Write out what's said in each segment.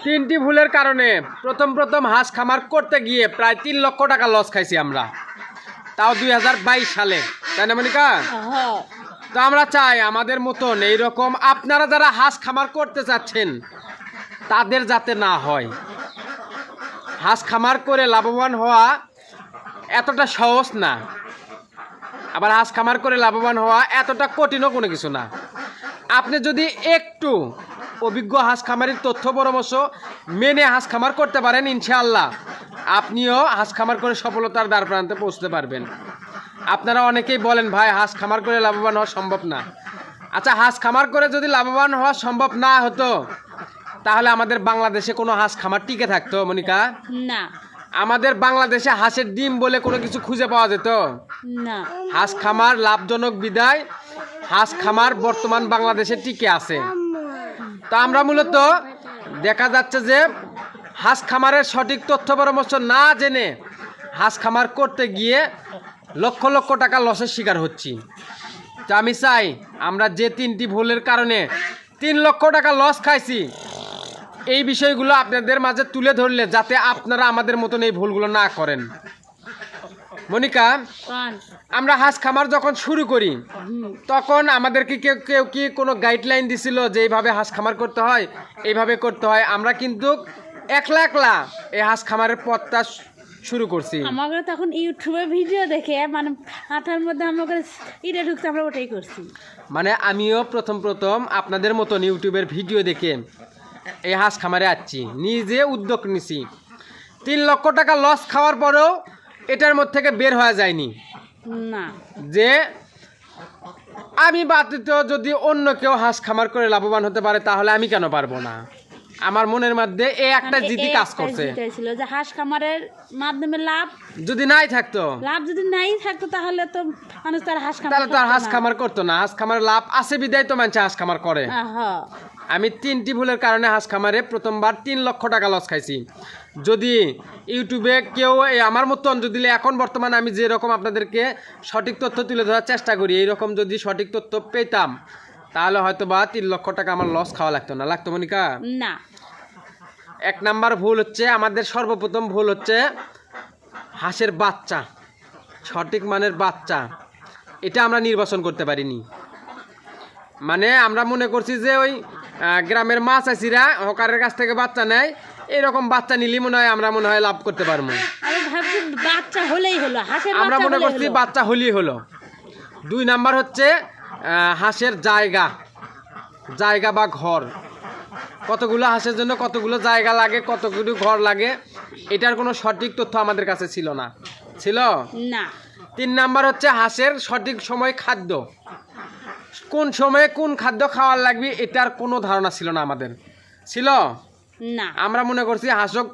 তিনটি ভুলের কারণে প্রথম প্রথম হাঁস খামার করতে গিয়ে প্রায় তিন লক্ষ টাকা লস খাইছি আমরা। তাও দুই হাজার বাইশ সালে তাই না মনিকা? হ্যাঁ। তো আমরা চাই আমাদের মতন এইরকম আপনারা যারা হাঁস খামার করতে চাচ্ছেন তাদের যাতে না হয়। হাঁস খামার করে লাভবান হওয়া এতটা সহজ না। আবার হাঁস খামার করে লাভবান হওয়া এতটা কঠিনও কোনো কিছু না। আপনি যদি একটু অভিজ্ঞ হাঁস খামারির তথ্য পরামর্শ মেনে হাঁস খামার করতে পারেন ইনশাআল্লাহ। আপনিও হাঁস খামার করে সফলতার দ্বার প্রান্তে পৌঁছতে পারবেন। আপনারা অনেকেই বলেন ভাই হাঁস খামার করে লাভবান হওয়া সম্ভব না। আচ্ছা হাঁস খামার করে যদি লাভবান হওয়া সম্ভব না হতো তাহলে আমাদের বাংলাদেশে কোনো হাঁস খামার টিকে থাকতো মনিকা? না। আমাদের বাংলাদেশে হাঁসের ডিম বলে কোনো কিছু খুঁজে পাওয়া যেত? না। হাঁস খামার লাভজনক বিদায় হাঁস খামার বর্তমান বাংলাদেশে টিকে আছে। তো আমরা মূলত দেখা যাচ্ছে যে হাঁস খামারের সঠিক তথ্য পরামর্শ না জেনে হাঁস খামার করতে গিয়ে লক্ষ লক্ষ টাকা লসের শিকার হচ্ছি। তো আমি চাই আমরা যে তিনটি ভুলের কারণে তিন লক্ষ টাকা লস খাইছি, এই বিষয়গুলো আপনাদের মাঝে তুলে ধরলে যাতে আপনারা আমাদের মতন এই ভুলগুলো না করেন। মনিকা আমরা হাঁস খামার যখন শুরু করি তখন আমাদেরকে কেউ কেউ কি কোনো গাইডলাইন দিছিল যে এইভাবে হাঁস খামার করতে হয় এইভাবে করতে হয়? আমরা কিন্তু একলা একলা এই হাঁস খামারের পথটা শুরু করছি। আমাকে তখন ইউটিউবে ভিডিও দেখে মানে মাথার মধ্যে আমাকে ইটা ঢুকতে আমরা ওটাই করছি। মানে আমিও প্রথম প্রথম আপনাদের মতন ইউটিউবের ভিডিও দেখে এই হাঁস খামারে আসছি। নিজে উদ্যোগ নিছি। তিন লক্ষ টাকা লস খাওয়ার পরেও এটার মধ্যে থেকে বের হওয়া যায়নি। না। যে আমি ব্যতীত যদি অন্য কেউ হাঁস খামার করে লাভবান হতে পারে তাহলে আমি কেন পারব না? আমার মনের মধ্যে এই একটা মানে জিদি কাজ করছে। ছিল যে হাঁস খামারের মাধ্যমে লাভ যদি নাই থাকতো। লাভ যদি নাই থাকতো তাহলে তো মানুষ তার হাঁস খামার তাহলে তো হাঁস খামার করতো না। হাঁস খামার লাভ আছে বিদায় তো মানুষ হাঁস খামার করে। আহ, আমি তিনটি ভুলের কারণে হাঁস খামারে প্রথমবার তিন লক্ষ টাকা লস খাইছি। যদি ইউটিউবে কেউ এই আমার মতন যদি এখন বর্তমানে আমি যেরকম আপনাদেরকে সঠিক তথ্য তুলে ধরার চেষ্টা করি এইরকম যদি সঠিক তথ্য পেতাম তাহলে হয়তো বা তিন লক্ষ টাকা আমার লস খাওয়া লাগতো না। লাগতো মনিকা? না। এক নাম্বার ভুল হচ্ছে আমাদের সর্বপ্রথম ভুল হচ্ছে হাঁসের বাচ্চা সঠিক মানের বাচ্চা। এটা আমরা নির্বাচন করতে পারিনি। মানে আমরা মনে করছি যে ওই গ্রামের মাছ আছিরা হকারের কাছ থেকে বাচ্চা নেয়। এরকম বাচ্চা নিলি মনে হয় আমরা মনে হয় লাভ করতে পারব। আমি ভাবছি বাচ্চা হলেই হলো আমরা মনে করছি বাচ্চা হলেই হলো। দুই নাম্বার হচ্ছে হাঁসের জায়গা। জায়গা বা ঘর। কতগুলো হাঁসের জন্য কতগুলো জায়গা লাগে কতগুলো ঘর লাগে এটার কোনো সঠিক তথ্য আমাদের কাছে ছিল না। ছিল? না। তিন নাম্বার হচ্ছে হাঁসের সঠিক সময় খাদ্য। কোন সময়ে কোন খাদ্য খাওয়ার লাগবে এটার কোনো ধারণা ছিল না আমাদের। ছিল? না। আমরা মনে করছি হাঁসক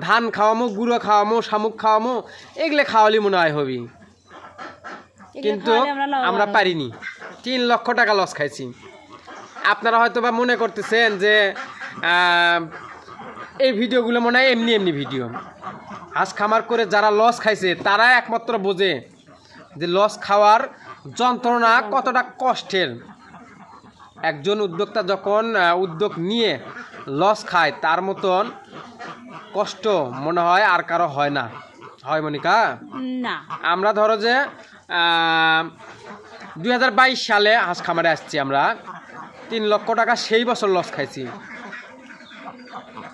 ধান খাওয়ামো গুঁড়ো খাওয়ামো শামুক খাওয়ামো এগুলো খাওয়ালি মনে হয় হবি। কিন্তু আমরা। পারিনি। তিন লক্ষ টাকা লস খাইছি। আপনারা হয়তো বা মনে করতেছেন যে এই ভিডিওগুলো মনে হয় এমনি এমনি ভিডিও। হাঁস খামার করে যারা লস খাইছে তারা একমাত্র বোঝে যে লস খাওয়ার যন্ত্রণা কতটা কষ্টের? একজন উদ্যোক্তা যখন উদ্যোগ নিয়ে লস খায় তার মতন কষ্ট মনে হয় আর কারও হয় না। হয় মনিকা? না। আমরা ধরো যে দু হাজার বাইশ সালে হাঁস খামারে আসছি আমরা। তিন লক্ষ টাকা সেই বছর লস খাইছি।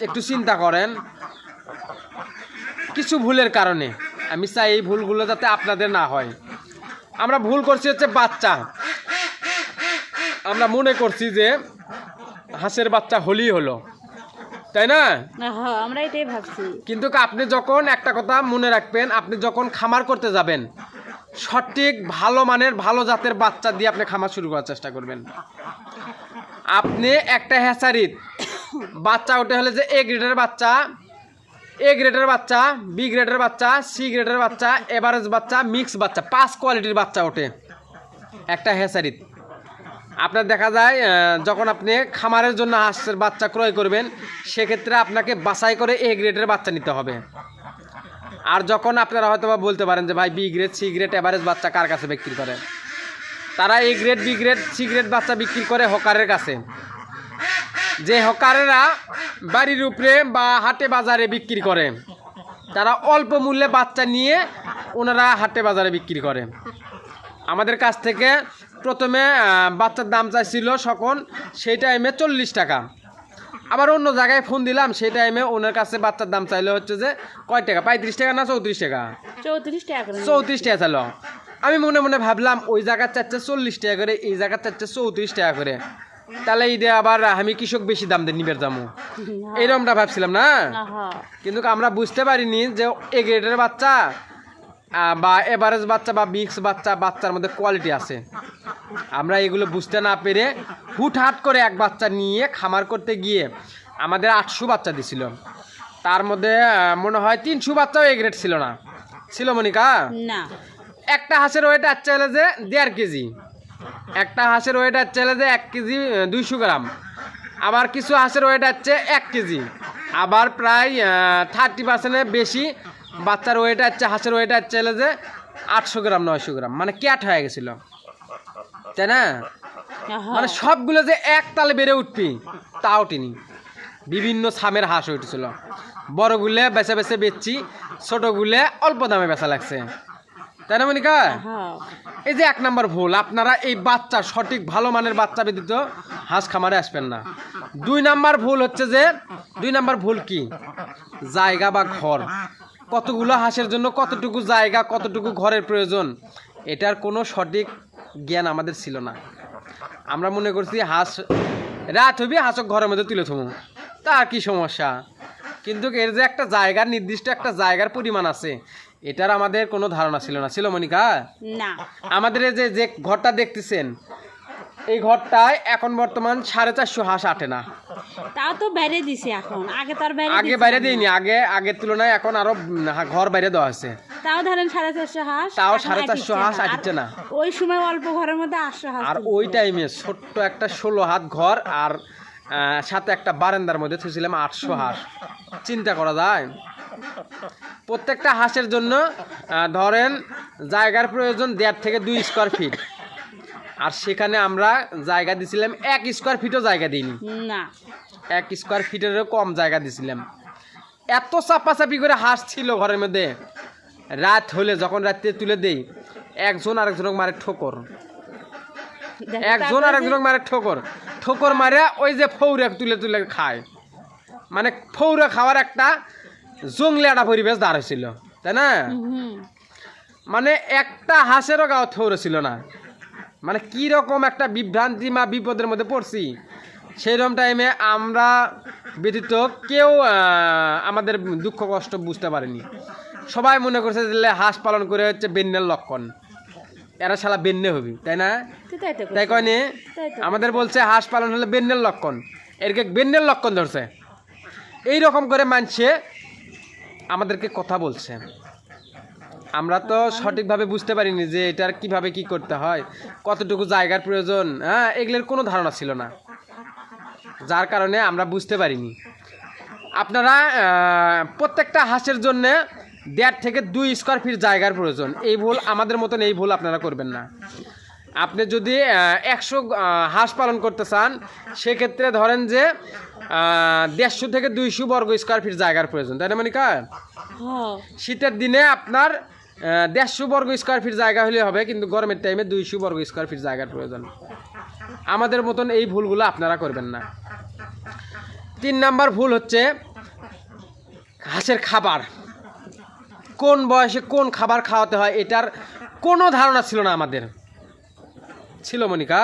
একটু চিন্তা করেন কিছু ভুলের কারণে আমি চাই এই ভুলগুলো যাতে আপনাদের না হয়। আমরা ভুল করছি হচ্ছে বাচ্চা। আমরা মনে করছি যে হাঁসের বাচ্চা হলেই হলো। তাই না? আমরা এটাই ভাবছি। কিন্তু আপনি যখন একটা কথা মনে রাখবেন আপনি যখন খামার করতে যাবেন সঠিক ভালো মানের ভালো জাতের বাচ্চা দিয়ে আপনি খামার শুরু করার চেষ্টা করবেন। আপনি একটা হ্যাচারিত বাচ্চা ওঠে হলে যে এ গ্রেডের বাচ্চা এ গ্রেডের বাচ্চা বি গ্রেডের বাচ্চা সি গ্রেডের বাচ্চা এভারেজ বাচ্চা মিক্স বাচ্চা, পাঁচ কোয়ালিটির বাচ্চা ওঠে। একটা হ্যাচারিত আপনার দেখা যায় যখন আপনি খামারের জন্য হাঁসের বাচ্চা ক্রয় করবেন, সেক্ষেত্রে আপনাকে বাছাই করে এ গ্রেডের বাচ্চা নিতে হবে। আর যখন আপনারা হয়তো বা বলতে পারেন যে, ভাই B grade C grade average বাচ্চা কার কাছে বিক্রি করে? তারা A grade B grade C grade বাচ্চা বিক্রি করে হকারের কাছে। যে হকারেরা বাড়ির উপরে বা হাটে বাজারে বিক্রি করে। তারা অল্প মূল্যে বাচ্চা নিয়ে ওনারা হাটে বাজারে বিক্রি করে। আমাদের কাছ থেকে প্রথমে বাচ্চার দাম চাইছিল সকল সেই টাইমে চল্লিশ টাকা। আবার অন্য জায়গায় ফোন দিলাম সেই টাইমে ওনার কাছে বাচ্চার দাম চাইলে হচ্ছে যে কয় টাকা? পঁয়ত্রিশ টাকা না চৌত্রিশ টাকা? চৌত্রিশ টাকা চৌত্রিশ টাকা চাইলো। আমি মনে মনে ভাবলাম ওই জায়গার চাচ্ছে চল্লিশ টাকা করে এই জায়গার চাচ্ছে চৌত্রিশ টাকা করে। তাহলে ঈদে আবার আমি কৃষক বেশি দাম দিয়ে নিবে যাব। এইরকমটা ভাবছিলাম না। কিন্তু আমরা বুঝতে পারিনি যে এ গ্রেডের বাচ্চা বা এভারেজ বাচ্চা বা মিক্স বাচ্চা বাচ্চার মধ্যে কোয়ালিটি আছে। আমরা এগুলো বুঝতে না পেরে হুটহাট করে এক বাচ্চা নিয়ে খামার করতে গিয়ে আমাদের আটশো বাচ্চা দিছিল। তার মধ্যে মনে হয় তিনশো বাচ্চাও এ গ্রেড ছিল না। ছিল মনিকা? একটা হাঁসের ওয়েট আছে হলে যে দেড় কেজি। একটা হাঁসের ওয়েট আছে হলে যে এক কেজি দুইশো গ্রাম। আবার কিছু হাঁসের ওয়েট আছে এক কেজি। আবার প্রায় থার্টি পার্সেন্টের বেশি বাচ্চার ওয়েট আছে হাঁসের ওয়েট আছে হলে যে আটশো গ্রাম নয়শো গ্রাম। মানে ক্যাট হয়ে গেছিল। তাই না। মানে সবগুলো যে এক তালে বেড়ে উঠবি তাও টিনি বিভিন্ন সামের হাঁস উঠেছিল। বড়গুলে বেছে বেছে বেচছি ছোটগুলে অল্প দামে বেচা লাগছে। তাই না মনিকা? হ্যাঁ। এই যে এক নাম্বার ভুল আপনারা এই বাচ্চা সঠিক ভালো মানের বাচ্চা ব্যতীত হাঁস খামারে আসবেন না। দুই নাম্বার ভুল হচ্ছে যে দুই নাম্বার ভুল কি? জায়গা বা ঘর। কতগুলো হাঁসের জন্য কতটুকু জায়গা কতটুকু ঘরের প্রয়োজন? এটার কোনো সঠিক জ্ঞান আমাদের ছিল না। আমরা মনে করছি হাঁস রাত হবি হাঁসক ঘরের মধ্যে তুলে থমু। তা আর কি সমস্যা? কিন্তু এর যে একটা জায়গার নির্দিষ্ট একটা জায়গার পরিমাণ আছে। এটার আমাদের কোনো ধারণা ছিল না। ছিল মনিকা? না। আমাদের এই যে যে ঘরটা দেখতেছেন এই ঘরটায় এখন বর্তমান সাড়ে চারশো হাঁস আটে না। তাও তো বাইরে দিছে এখন। আগে তো আর বাইরে আগে বাইরে দিইনি। আগে আগের তুলনায় এখন আরও ঘর বাইরে দেওয়া আছে তাও ধরেন সাড়ে চারশো হাঁস তাও সাড়ে চারশো হাঁস আটছে না। ওই সময় অল্প ঘরের মধ্যে আটশো হাঁস আর ওই টাইমে ছোট্ট একটা ষোলো হাত ঘর আর সাথে একটা বারান্দার মধ্যে থুছিলাম আটশো হাঁস। চিন্তা করা যায়? প্রত্যেকটা হাঁসের জন্য ধরেন জায়গার প্রয়োজন দেড় থেকে দুই স্কোয়ার ফিট আর সেখানে আমরা জায়গা দিছিলাম এক স্কোয়ার ফিটও জায়গা দিইনি। না। এক স্কোয়ার ফিটেরও কম জায়গা দিছিলাম। এত চাপাচাপি করে হাঁস ছিল ঘরের মধ্যে। রাত হলে যখন রাত্রে তুলে দেই একজন আরেকজনকে মারে ঠোকর। একজন আরেকজনকে মারে ঠোকর। ঠোকর মারে ওই যে ফৌরে তুলে তুলে খায়। মানে ফৌরে খাওয়ার একটা জঙ্গলে একটা পরিবেশ দাঁড় হয়েছিল তাই না? মানে একটা হাঁসেরও গাও থৌরে ছিল না। মানে কি রকম একটা বিভ্রান্তি বা বিপদের মধ্যে পড়ছি সেইরকম টাইমে আমরা ব্যতীত কেউ আমাদের দুঃখ কষ্ট বুঝতে পারেনি। সবাই মনে করছে যে হাঁস পালন করে হচ্ছে বেন্নের লক্ষণ। এরা শালা বেন্নে হবি তাই না? তাই। কয়নি আমাদের বলছে হাঁস পালন হলে বেন্নের লক্ষণ। এরকে বেন্নের লক্ষণ ধরছে। এই রকম করে মানছে আমাদেরকে কথা বলছে। আমরা তো সঠিকভাবে বুঝতে পারিনি যে এটার কীভাবে কি করতে হয়, কতটুকু জায়গার প্রয়োজন হ্যাঁ এগুলোর কোনো ধারণা ছিল না। যার কারণে আমরা বুঝতে পারিনি। আপনারা প্রত্যেকটা হাঁসের জন্যে দেড় থেকে দুই স্কোয়ার ফিট জায়গার প্রয়োজন। এই ভুল আমাদের মতন এই ভুল আপনারা করবেন না। আপনি যদি একশো হাঁস পালন করতে চান সেক্ষেত্রে ধরেন যে দেড়শো থেকে দুইশো বর্গ স্কোয়ার ফিট জায়গার প্রয়োজন তাই না মনিকা? হ্যাঁ। শীতের দিনে আপনার দেড়শো বর্গ স্কোয়ার ফিট জায়গা হলে হবে কিন্তু গরমের টাইমে দুইশো বর্গ স্কোয়ার ফিট জায়গার প্রয়োজন। আমাদের মতন এই ভুলগুলো আপনারা করবেন না। তিন নাম্বার ভুল হচ্ছে হাঁসের খাবার। কোন বয়সে কোন খাবার খাওয়াতে হয় এটার কোনো ধারণা ছিল না আমাদের। ছিল মনিকা?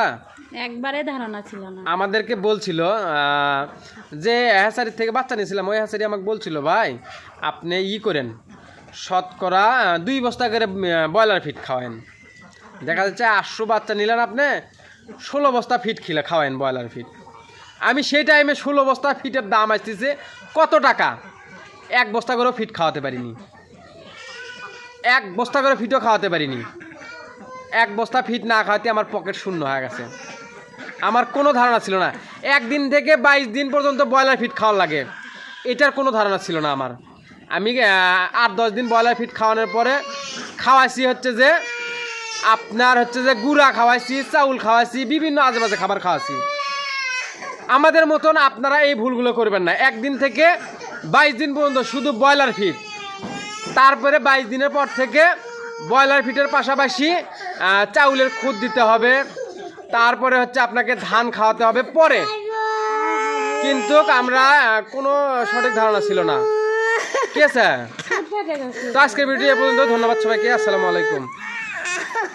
একবারে ধারণা ছিল না। আমাদেরকে বলছিল যে হ্যাসারি থেকে বাচ্চা নিয়েছিলাম ওই হ্যাসারি আমাকে বলছিল ভাই আপনি ই করেন। শতকরা দুই বস্তা করে ব্রয়লার ফিট খাওয়ান দেখা যাচ্ছে আটশো বাচ্চা নিলেন আপনি ষোলো বস্তা ফিট খিলে খাওয়ান ব্রয়লার ফিট আমি সেই টাইমে ষোলো বস্তা ফিটের দাম আসতেছে কত টাকা? এক বস্তা করেও ফিট খাওয়াতে পারিনি। এক বস্তা করে ফিটও খাওয়াতে পারিনি। এক বস্তা ফিট না খাওয়াতে আমার পকেট শূন্য হয়ে গেছে। আমার কোনো ধারণা ছিল না। একদিন থেকে বাইশ দিন পর্যন্ত ব্রয়লার ফিট খাওয়া লাগে। এটার কোনো ধারণা ছিল না আমার। আমি আট দশ দিন ব্রয়লার ফিট খাওয়ানোর পরে খাওয়াইছি হচ্ছে যে, আপনার হচ্ছে যে গুঁড়া খাওয়াইছি, চাউল খাওয়াইছি, বিভিন্ন আজেবাজে খাবার খাওয়াইছি। আমাদের মতন আপনারা এই ভুলগুলো করবেন না। একদিন থেকে বাইশ দিন পর্যন্ত শুধু ব্রয়লার ফিট। তারপরে বাইশ দিনের পর থেকে ব্রয়লার ফিটের পাশাপাশি চাউলের খুদ দিতে হবে। তারপরে হচ্ছে আপনাকে ধান খাওয়াতে হবে পরে। কিন্তু আমরা কোনো সঠিক ধারণা ছিল না। ঠিক আছে। তো আজকের ভিডিও পর্যন্ত। ধন্যবাদ সবাইকে। আসসালামু আলাইকুম।